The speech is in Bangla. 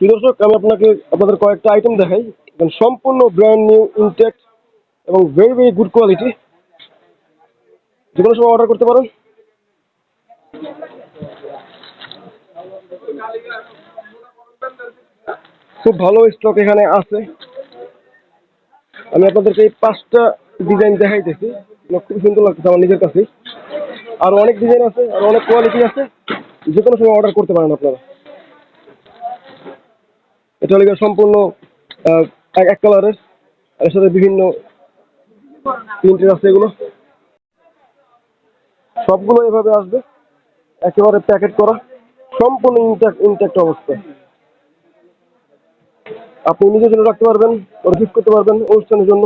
দর্শক, আমি আপনাকে আপনাদের কয়েকটা আইটেম দেখাই। সম্পূর্ণ ব্র্যান্ড নিউ ইনটেক্ট এবং ভেরি ভেরি গুড কোয়ালিটি যে কোনো সময় অর্ডার করতে পারেন। খুব ভালো স্টক এখানে আছে। আমি আপনাদেরকে এই পাঁচটা ডিজাইন দেখাইতেছি খুব সুন্দর লাগতেছে আমার নিজের কাছে আর অনেক ডিজাইন আছে, আর অনেক কোয়ালিটি আছে। যে কোনো সময় অর্ডার করতে পারেন আপনারা। এটা হলো সম্পূর্ণ এক কালারের এর সাথে বিভিন্ন প্রিন্টের আছে এগুলো। সবগুলো এভাবে আসবে, একেবারে প্যাকেট করা, সম্পূর্ণ ইনট্যাক্ট ইনট্যাক্ট অবস্থা। আপনি নিজের জন্য রাখতে পারবেন গিফট করতে পারবেন অনুষ্ঠানের জন্য।